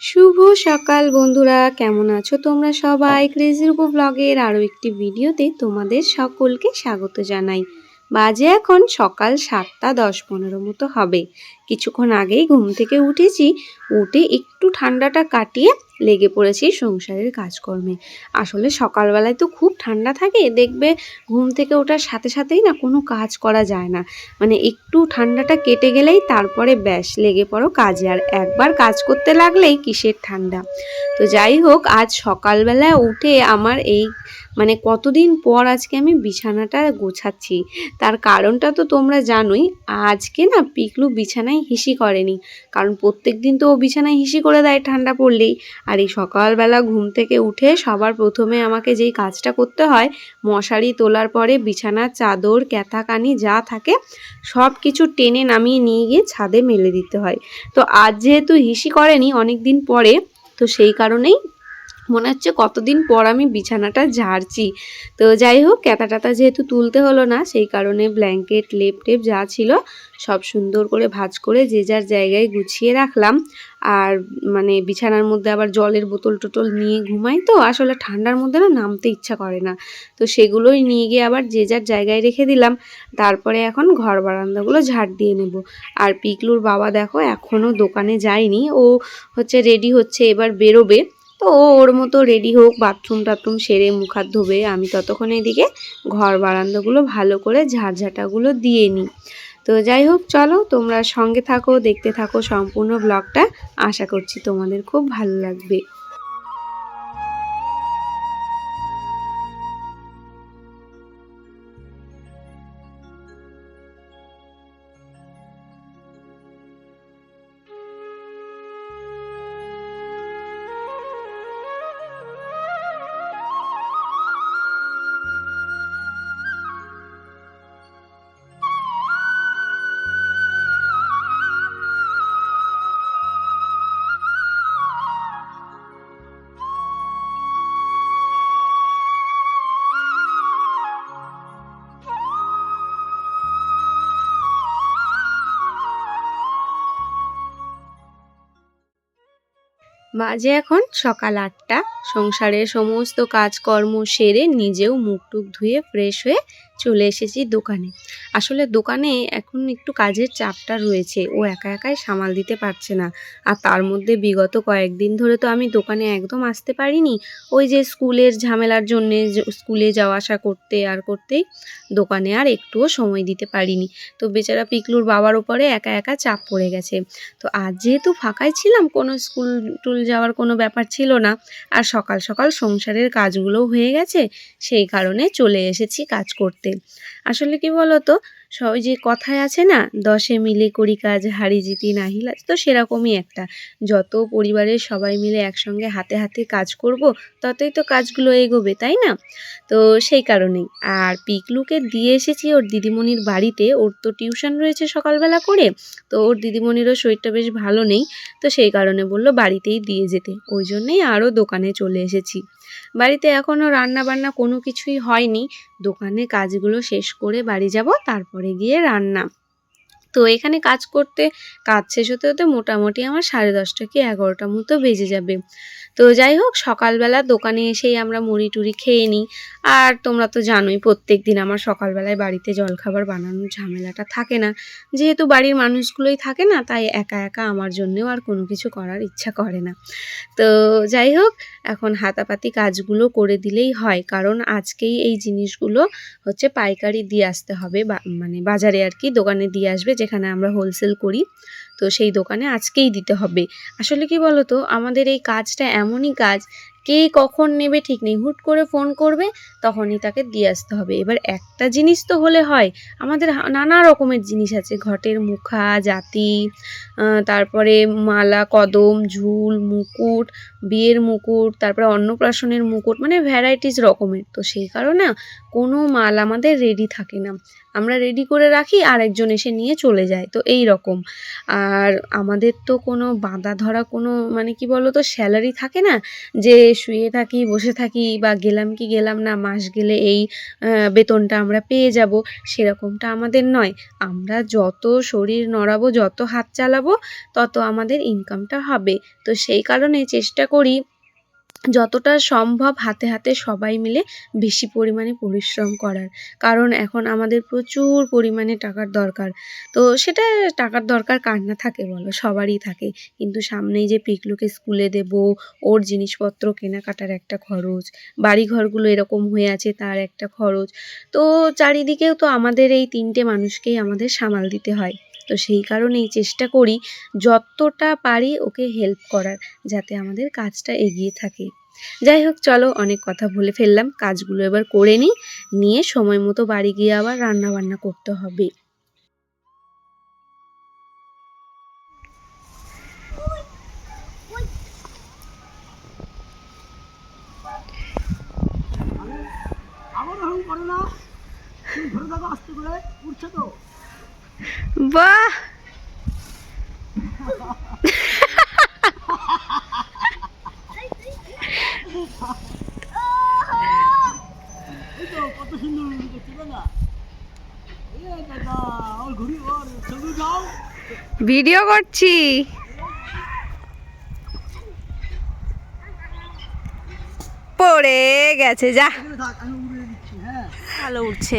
শুভ সকাল বন্ধুরা, কেমন আছো তোমরা সবাই? ক্রেজি রূপ ব্লগের আরও একটি ভিডিওতে তোমাদের সকলকে স্বাগত জানাই। বাজে এখন সকাল সাতটা দশ পনেরো মতো হবে। কিছুক্ষণ আগেই ঘুম থেকে উঠেছি, উঠে একটু ঠান্ডাটা কাটিয়ে লেগে পড়েছি সংসারের কাজকর্মে। আসলে সকালবেলায় তো খুব ঠান্ডা থাকে, দেখবে ঘুম থেকে ওঠার সাথে সাথেই না কোনো কাজ করা যায় না। মানে একটু ঠান্ডাটা কেটে গেলেই তারপরে ব্যাস, লেগে পড়ো কাজে। আর একবার কাজ করতে লাগলেই কিসের ঠান্ডা? তো যাই হোক, আজ সকালবেলায় উঠে আমার এই মানে কতদিন পর আজকে আমি বিছানাটা গোছাচ্ছি? তার কারণটা তো তোমরা জানোই, আজকে না পিকলু বিছানায় হিসি করেনি। কারণ প্রত্যেক দিন তো ও বিছানায় হিসি করে দেয় ঠান্ডা পড়লেই। আর এই সকালবেলা ঘুম থেকে উঠে সবার প্রথমে আমাকে যেই কাজটা করতে হয়, মশারি তোলার পরে বিছানার চাদর, ক্যাথাকানি যা থাকে সব কিছু টেনে নামিয়ে নিয়ে গিয়ে ছাদে মেলে দিতে হয়। তো আজ যেহেতু হিসি করেনি অনেক দিন পরে, তো সেই কারণেই মনে হচ্ছে কতদিন পর আমি বিছানাটা ঝাড়ছি। তো যাই হোক ক্যাতা টাতা যেহেতু তুলতে হলো না, সেই কারণে ব্ল্যাঙ্কেট, লেপ টেপ যা ছিল সব সুন্দর করে ভাজ করে যে যার জায়গায় গুছিয়ে রাখলাম। আর মানে বিছানার মধ্যে আবার জলের বোতল টোতল নিয়ে ঘুমাই তো, আসলে ঠান্ডার মধ্যে না নামতে ইচ্ছা করে না। তো সেগুলোই নিয়ে গিয়ে আবার যে যার জায়গায় রেখে দিলাম, তারপরে এখন ঘর বারান্দাগুলো ঝাড় দিয়ে নেব। আর পিকলুর বাবা দেখো এখনও দোকানে যায়নি, ও হচ্ছে রেডি হচ্ছে এবার বেরোবে। তো ওর মতো রেডি হোক বাথরুম টাথরুম সেরে মুখ হাত ধোবে, আমি ততক্ষণ এদিকে ঘর বারান্দাগুলো ভালো করে ঝাড়ঝাটাগুলো দিয়ে নিই। তো যাই হোক, চলো তোমরা সঙ্গে থাকো, দেখতে থাকো সম্পূর্ণ ব্লগটা আশা করছি তোমাদের খুব ভালো লাগবে। বাজে এখন সকাল আটটা। সংসারের সমস্ত কাজকর্ম সেরে নিজেও মুখ টুক ধুয়ে ফ্রেশ হয়ে চলে এসেছি দোকানে। আসলে দোকানে এখন একটু কাজের চাপটা রয়েছে। ও একা একাই সামাল দিতে পারছে না। আর তার মধ্যে বিগত কয়েকদিন ধরে তো আমি দোকানে একদম আসতে পারিনি। ওই যে স্কুলের ঝামেলার জন্যে স্কুলে যাওয়া আসা করতে আর করতেই দোকানে আর একটুও সময় দিতে পারিনি। তো বেচারা পিকলুর বাবার ওপরে একা একা চাপ পড়ে গেছে। তো আজ যেহেতু ফাঁকাই ছিলাম, কোনো স্কুল টুল যাওয়ার কোনো ব্যাপার ছিল না। আর সকাল সকাল সংসারের কাজগুলোও হয়ে গেছে, সেই কারণে চলে এসেছি কাজ করতে। আসলে কি বলতো সবাই যে কথায় আছে না, দশে মিলে করি কাজ, হারি জিতি নাহিলা তো সেরকমই একটা। যত পরিবারের সবাই মিলে একসঙ্গে হাতে হাতে কাজ করব, ততই তো কাজগুলো এগোবে, তাই না? তো সেই কারণেই। আর পিকলুকে দিয়ে এসেছি ওর দিদিমণির বাড়িতে, ওর তো টিউশন রয়েছে সকালবেলা করে, তো ওর দিদিমণিরও শরীরটা বেশ ভালো নেই, তো সেই কারণে বলল বাড়িতেই দিয়ে যেতে। ওই জন্যেই আরও দোকানে চলে এসেছি। বাড়িতে এখনও রান্না বান্না কোনো কিছুই হয়নি। দোকানে কাজগুলো শেষ করে বাড়ি যাব, তারপরে গিয়ে রান্না। তো এখানে কাজ করতে, কাজ শেষ হতে হতে মোটামুটি আমার সাড়ে দশটা কি এগারোটা মতো বেজে যাবে। তো যাই হোক, সকালবেলা দোকানে এসেই আমরা মুড়ি টুড়ি খেয়ে নিই। আর তোমরা তো জানোই প্রত্যেক দিন আমার সকালবেলায় বাড়িতে জলখাবার বানানোর ঝামেলাটা থাকে না। যেহেতু বাড়ির মানুষগুলোই থাকে না, তাই একা একা আমার জন্যেও আর কোনো কিছু করার ইচ্ছা করে না। তো যাই হোক, এখন হাতাপাতি কাজগুলো করে দিলেই হয়। কারণ আজকেই এই জিনিসগুলো হচ্ছে পাইকারি দিয়ে আসতে হবে মানে বাজারে আর কি দোকানে দিয়ে আসবে। যেখানে আমরা হোলসেল করি, তো সেই দোকানে আজকেই দিতে হবে। আসলে কি বলতো, আমাদের এই কাজটা এমনই কাজ, কে কখন নেবে ঠিক নেই, হুট করে ফোন করবে, তখনই তাকে দিয়ে আসতে হবে। এবার একটা জিনিস তো হলে হয়, আমাদের নানা রকমের জিনিস আছে, ঘটের মুখা, জাতি তারপরে মালা, কদম, ঝুল, মুকুট, বিয়ের মুকুট, তারপরে অন্নপ্রাশনের মুকুট মানে ভ্যারাইটিস রকমের। তো সেই কারণে কোনো মাল আমাদের রেডি থাকে না। আমরা রেডি করে রাখি আর একজন এসে নিয়ে চলে যায়। তো এই রকম। আর আমাদের তো কোনো বাঁধা ধরা কোনো মানে কি বলো তো স্যালারি থাকে না যে শুয়ে থাকি, বসে থাকি বা গেলাম কি গেলাম না, মাস গেলে এই বেতনটা আমরা পেয়ে যাব। সেরকমটা আমাদের নয়। আমরা যত শরীর নড়াবো, যত হাত চালাবো, তত আমাদের ইনকামটা হবে। তো সেই কারণে চেষ্টা করি যতটা সম্ভব হাতে হাতে সবাই মিলে বেশি পরিমাণে পরিশ্রম করার। কারণ এখন আমাদের প্রচুর পরিমাণে টাকার দরকার। তো সেটা টাকার দরকার কার না থাকে বলো, সবারই থাকে। কিন্তু সামনেই যে পিকলুকে স্কুলে দেব, ওর জিনিসপত্র কেনাকাটার একটা খরচ বাড়ি ঘরগুলো এরকম হয়ে আছে তার একটা খরচ, তো চারিদিকেও তো আমাদের এই তিনটে মানুষকেই আমাদের সামাল দিতে হয়। তো সেই কারণেই চেষ্টা করি যতটা পারি ওকে হেল্প করার যাতে আমাদের কাজটা এগিয়ে থাকে যাই হোক চলো অনেক কথা বলে ফেললাম কাজগুলো এবার করে নিই নিয়ে সময় মতো বাড়ি গিয়ে আবার রান্না বান্না করতে হবে করে উঠছে তো বাহ! ভিডিও করছি। পড়ে গেছে যা। দিচ্ছি হ্যাঁ। ভালো উঠছে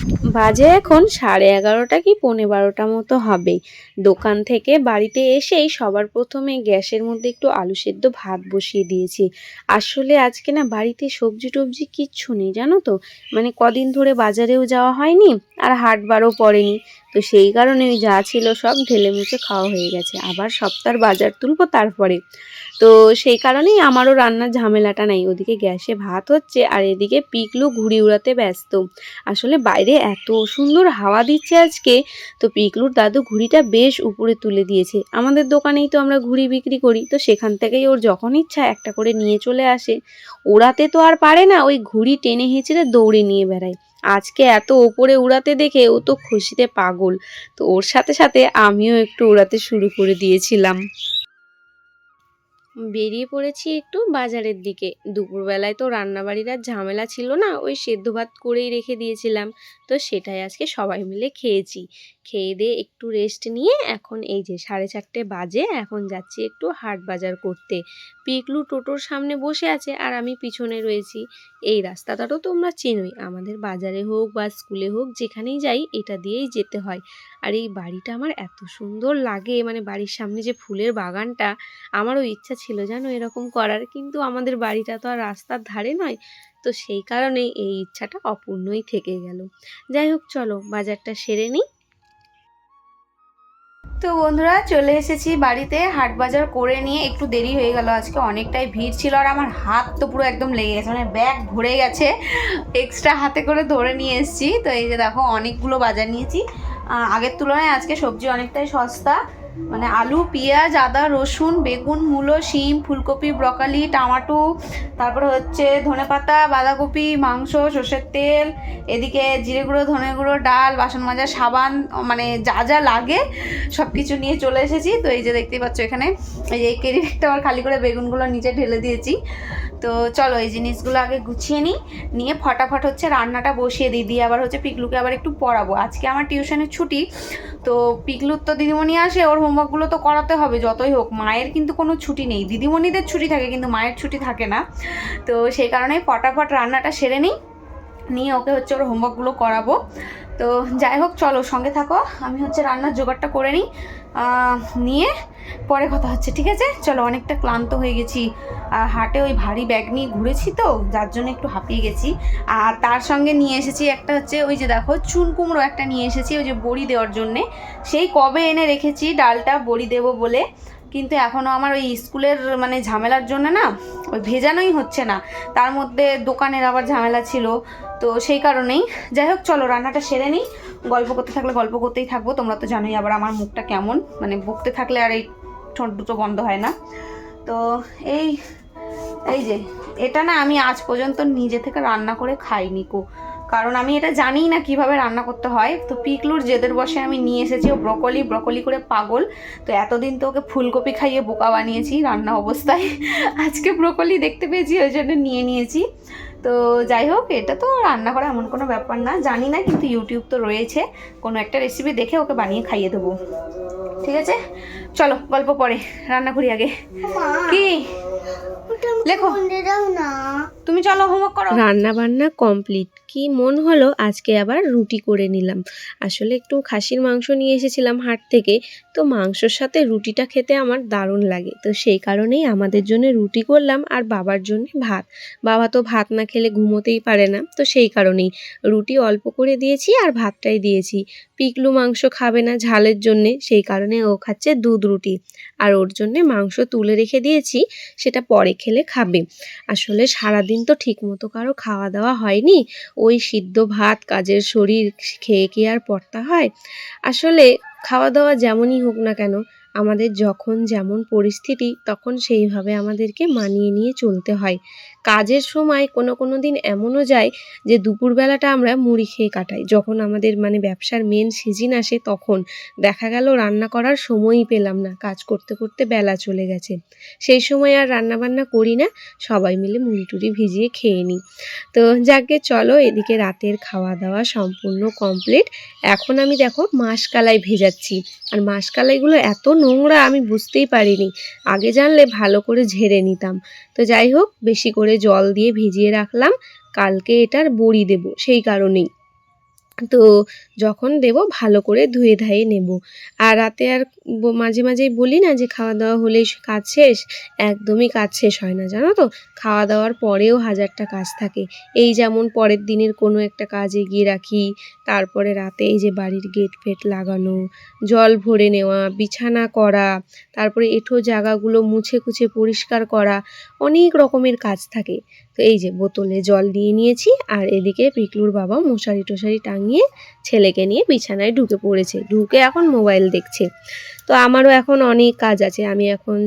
বাজে এখন সাড়ে এগারোটা কি পৌনে বারোটা মতো হবে। দোকান থেকে বাড়িতে এসেই সবার প্রথমে গ্যাসের মধ্যে একটু আলু সেদ্ধ ভাত বসিয়ে দিয়েছি। আসলে আজকে না বাড়িতে সবজি টবজি কিচ্ছু নেই, জানো তো? মানে কদিন ধরে বাজারেও যাওয়া হয়নি আর হাটবারও পড়েনি। তো সেই কারণে ওই যা ছিল সব ঢেলে মুছে খাওয়া হয়ে গেছে। আবার সপ্তাহ বাজার তুলবো তারপরে। তো সেই কারণেই আমারও রান্নার ঝামেলাটা নাই। ওদিকে গ্যাসে ভাত হচ্ছে আর এদিকে পিকলু ঘুড়ি উড়াতে ব্যস্ত। আসলে বাইরে এত সুন্দর হাওয়া দিচ্ছে আজকে। তো পিকলুর দাদু ঘুড়িটা বেশ উপরে তুলে দিয়েছে। আমাদের দোকানেই তো আমরা ঘুড়ি বিক্রি করি। তো সেখান থেকেই ওর যখন ইচ্ছা একটা করে নিয়ে চলে আসে। ওড়াতে তো আর পারে না, ওই ঘুড়ি টেনে হেঁচড়ে দৌড়ে নিয়ে বেড়ায়। আজকে এত ওপরে উড়াতে দেখে ও তো খুশিতে পাগল। তো ওর সাথে সাথে আমিও একটু উড়াতে শুরু করে দিয়েছিলাম। বেরিয়ে পড়েছি একটু বাজারের দিকে। দুপুরবেলায় তো রান্নাবাড়ির আর ঝামেলা ছিল না, ওই সেদ্ধ ভাত করেই রেখে দিয়েছিলাম। তো সেটাই আজকে সবাই মিলে খেয়েছি। খেয়ে দিয়ে একটু রেস্ট নিয়ে এখন এই যে সাড়ে চারটে বাজে, এখন যাচ্ছি একটু হাট বাজার করতে। পিকলু টোটোর সামনে বসে আছে আর আমি পিছনে রয়েছি। এই রাস্তাটা তো তোমরা চেনোই, আমাদের বাজারে হোক বা স্কুলে হোক, যেখানেই যাই এটা দিয়েই যেতে হয়। আর এই বাড়িটা আমার এত সুন্দর লাগে মানে বাড়ির সামনে যে ফুলের বাগানটা, আমারও ইচ্ছা ছিল জানো এরকম করার, কিন্তু আমাদের বাড়িটা তো আর রাস্তার ধারে নয়, তো সেই কারণেই এই ইচ্ছাটা অপূর্ণই থেকে গেল। যাই হোক, চলো বাজারটা সেরে নিই। তো বন্ধুরা, চলে এসেছি বাড়িতে। হাট বাজার করে নিয়ে একটু দেরি হয়ে গেল। আজকে অনেকটাই ভিড় ছিল আর আমার হাত তো পুরো একদম লেগে গেছে মানে ব্যাগ ভরে গেছে। এক্সট্রা হাতে করে ধরে নিয়ে এসেছি। তো এই যে দেখো, অনেকগুলো বাজার নিয়েছি। আগের তুলনায় আজকে সবজি অনেকটাই সস্তা। মানে আলু, পেঁয়াজ, আদা, রসুন, বেগুন, মূলো, শিম, ফুলকপি, ব্রকালি, টমাটো, তারপরে হচ্ছে ধনেপাতা, বাঁধাকপি, মাংস, সর্ষের তেল, এদিকে জিরে গুঁড়ো, ধনে গুঁড়ো, ডাল, বাসন মাজা, সাবান মানে যা যা লাগে সব কিছু নিয়ে চলে এসেছি। তো এই যে দেখতেই পাচ্ছ এখানে, এই যে কেরি একটা আবার খালি করে বেগুনগুলো নিচে ঢেলে দিয়েছি। তো চলো এই জিনিসগুলো আগে গুছিয়ে নিই। নিয়ে ফটাফট হচ্ছে রান্নাটা বসিয়ে দিই। দিয়ে আবার হচ্ছে পিকলুকে আবার একটু পড়াবো। আজকে আমার টিউশনের ছুটি, তো পিকলুর তো দিদিমণি আসে, ওর হোমওয়ার্কগুলো তো করাতে হবে যতই হোক। মায়ের কিন্তু কোনো ছুটি নেই। দিদিমণিদের ছুটি থাকে, কিন্তু মায়ের ছুটি থাকে না। তো সেই কারণে ফটাফট রান্নাটা সেরে নিই। নিয়ে ওকে হচ্ছে ওর হোমওয়ার্কগুলো করাবো। তো যাই হোক, চলো সঙ্গে থাকো। আমি হচ্ছে রান্নার জোগাড়টা করে নিই। নিয়ে পরে কথা হচ্ছে, ঠিক আছে? চলো, অনেকটা ক্লান্ত হয়ে গেছি। আর হাটে ওই ভারী ব্যাগ নিয়ে ঘুরেছি তো, যার জন্য একটু হাঁপিয়ে গেছি। আর তার সঙ্গে নিয়ে এসেছি একটা হচ্ছে, ওই যে দেখো, চুন কুমড়ো একটা নিয়ে এসেছি, ওই যে বড়ি দেওয়ার জন্যে। সেই কবে এনে রেখেছি, ডালটা বড়ি দেবো বলে। কিন্তু এখনও আমার ওই স্কুলের মানে ঝামেলার জন্য না, ওই ভেজানোই হচ্ছে না। তার মধ্যে দোকানের আবার ঝামেলা ছিল। তো সেই কারণেই, যাই হোক, চলো রান্নাটা সেরে নিই। গল্প করতে থাকলে গল্প করতেই থাকব, তোমরা তো জানোই আবার আমার মুখটা কেমন। মানে বকতে থাকলে আর এই ঠোঁট দুটো বন্ধ হয় না। তো এই এই যে, এটা না আমি আজ পর্যন্ত নিজে থেকে রান্না করে খাইনি কো। কারণ আমি এটা জানি না কীভাবে রান্না করতে হয়। তো পিকলুর জেদের বসে আমি নিয়ে এসেছি ও ব্রকলি ব্রকলি করে পাগল। তো এতদিন তো ওকে ফুলকপি খাইয়ে বোকা বানিয়েছি রান্না অবস্থায়। আজকে ব্রকলি দেখতে পেয়েছি, ওই জন্য নিয়ে নিয়েছি। তো যাই হোক এটা তো রান্না করা এমন কোনো ব্যাপার না। জানি না কিন্তু ইউটিউব তো রয়েছে। কোনো একটা রেসিপি দেখে ওকে বানিয়ে খাইয়ে দেবো। ঠিক আছে? চলো গল্প পরে। রান্না করি আগে। কি? লেখো। তুমি চলো হোমওয়ার্ক করো। রান্না বান্না কমপ্লিট কি মন হলো আজকে আবার রুটি করে নিলাম। আসলে একটু খাসির মাংস নিয়ে এসেছিলাম হাট থেকে তো মাংসর সাথে রুটিটা খেতে আমার দারুণ লাগে। তো সেই কারণেই আমাদের জন্য রুটি করলাম আর বাবার জন্য ভাত। বাবা তো ভাত না খেলে ঘুমোতেই পারে না তো সেই কারণেই রুটি অল্প করে দিয়েছি আর ভাতটাই দিয়েছি। পিকলু মাংস খাবে না ঝালের জন্যে সেই কারণে ও খাচ্ছে দুধ রুটি। আর ওর জন্যে মাংস তুলে রেখে দিয়েছি সেটা পরে খেলে খাবে। আসলে সারাদিন তো ঠিক মতো কারও খাওয়া দাওয়া হয়নি। ওই সিদ্ধ ভাত, কাজের শরীর খেয়ে কি আর পড়তা হয়? আসলে খাওয়া দাওয়া যেমনই হোক না কেন আমাদের যখন যেমন পরিস্থিতি, তখন সেইভাবে আমাদেরকে মানিয়ে নিয়ে চলতে হয়। কাজের সময় কোনো কোনো দিন এমনও যায় যে দুপুরবেলাটা আমরা মুড়ি খেয়ে কাটাই। যখন আমাদের মানে ব্যবসার মেন সিজন আসে তখন। দেখা গেল রান্না করার সময়ই পেলাম না। কাজ করতে করতে বেলা চলে গেছে। সেই সময় আর রান্না বান্না করি না। সবাই মিলে মুড়ি টুড়ি ভিজিয়ে খেয়ে নিই। তো যাকে চলো এদিকে রাতের খাওয়া দাওয়া সম্পূর্ণ কমপ্লিট এখন আমি দেখো মাসকালাই ভেজাচ্ছি। আর মাসকালাইগুলো এত নোংরা আমি বুঝতেই পারিনি। আগে জানলে ভালো করে ঝেড়ে নিতাম। তো যাই হোক, বেশি করে জল দিয়ে ভিজিয়ে রাখলাম। কালকে এটার বড়ি দেব, সেই কারণেই। তো যখন দেব ভালো করে ধুয়ে ধায়ে নেব। আর রাতে আর মাঝে মাঝেই বলি না যে খাওয়া দাওয়া হলেই কাজ শেষ? একদমই কাজ শেষ হয় না, জানো তো? খাওয়া দাওয়ার পরেও হাজারটা কাজ থাকে। এই যেমন পরের দিনের কোনো একটা কাজ এগিয়ে রাখি, তারপরে রাতে এই যে বাড়ির গেট ফেট লাগানো, জল ভরে নেওয়া, বিছানা করা, তারপরে এঁঠো জায়গাগুলো মুছে কুছে পরিষ্কার করা, অনেক রকমের কাজ থাকে। তো এই যে বোতলে জল দিয়ে নিয়েছি, আর এদিকে পিকলুর বাবা মশারি টশারি টাঙিয়ে ছেলেকে নিয়ে বিছানায় ঢুকে পড়েছে। ঢুকে এখন মোবাইল দেখছে। তো আমারও এখন অনেক কাজ আছে। আমি এখন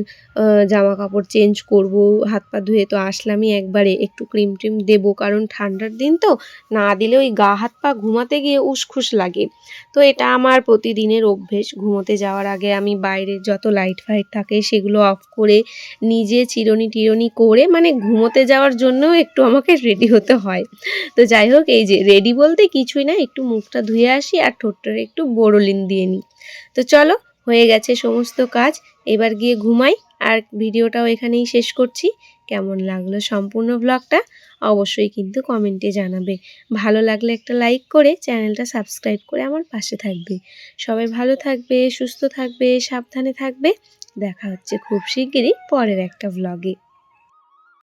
জামা কাপড় চেঞ্জ করব, হাত পা ধুয়ে তো আসলামই একবারে। একটু ক্রিম ট্রিম দেবো, কারণ ঠান্ডার দিন তো। না দিলে ওই গা, হাত, পা ঘুমাতে গিয়ে উসখুস লাগে। তো এটা আমার প্রতিদিনের অভ্যেস। ঘুমোতে যাওয়ার আগে আমি বাইরের যত লাইট ফাইট থাকে সেগুলো অফ করে নিজে চিরনি টিরনি করে মানে ঘুমোতে যাওয়ার জন্যও একটু আমাকে রেডি হতে হয়। তো যাই হোক, এই যে রেডি বলতে কিছুই না একটু মুখটা ধুয়ে আসি আর ঠোঁটটার একটু বোরোলিন দিয়ে নিই। তো চলো, হয়ে গেছে সমস্ত কাজ। এবার গিয়ে ঘুমাই আর ভিডিওটাও এখানেই শেষ করছি। কেমন লাগল সম্পূর্ণ ব্লগটা অবশ্যই কিন্তু কমেন্টে জানাবে। ভালো লাগলে একটা লাইক করে চ্যানেলটা সাবস্ক্রাইব করে আমার পাশে থাকবে। সবাই ভালো থাকবে, সুস্থ থাকবে, সাবধানে থাকবে। দেখা হচ্ছে খুব শিগগিরই পরের একটা ব্লগে